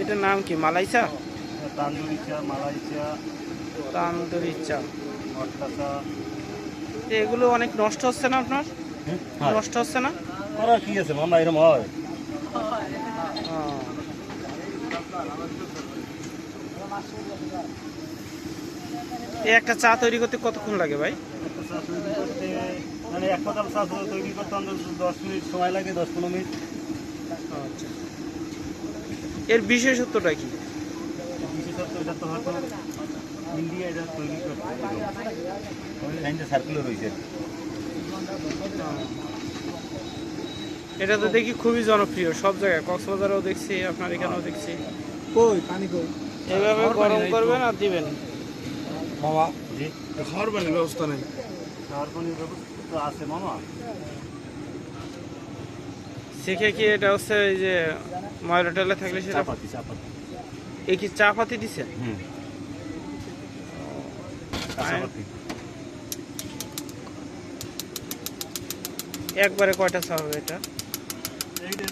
এটার নাম কি মালাই চা তান্দুরি চা মালাই চা তান্দুরি চা এগুলো অনেক নষ্ট হচ্ছে না আপনার? নষ্ট হচ্ছে না? করার কি আছে মামা এরকম হয়? এই একটা চা তৈরি করতে কতক্ষণ লাগে ভাই? মানে এক পাতাল চা তৈরি করতে অন্তত দশ মিনিট সময় লাগে দশ পনেরো মিনিট। আচ্ছা। এর বিশেষত্বটা কি? এটা তো হয়তো ইন্ডিয়া এটা তৈরি করতে সার্কুলার হয়েছে। এটা তো দেখি খুবই জনপ্রিয় সব জায়গায়। কক্সবাজারেও দেখছি আপনার এখানেও দেখছি। কই পানি কই? এইভাবে গরম করবেন আর দিবেন। মামা জি। খাওয়ার পানির ব্যবস্থা নেই। খাওয়ার পানির ব্যবস্থা আছে মামা। শিখে কি এটা হচ্ছে এই যে ময়ূর টেলে থাকলে সেটা চাপাতি চাপাতি। এই কি চা পাতি দিছে? হুম। একবারে কয়টা চা হবে এটা? এইটা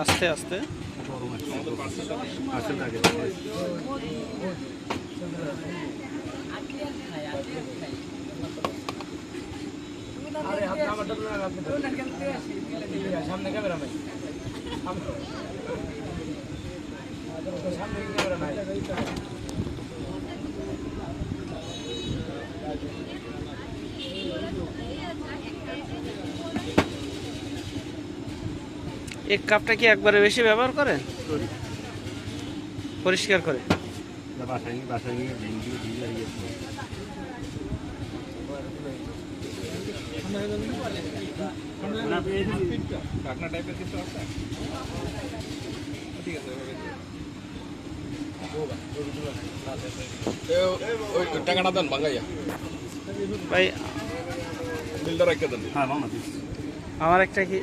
আস্তে আস্তে। সামনে ক্যামেরা নাই। সামনে ক্যামেরা নাই। এই কাপটা কি একবারে বেশি ব্যবহার করে? পরিষ্কার করে। টাকাটা দেন ভাই বিলটা দেন। হ্যাঁ আমার একটা কি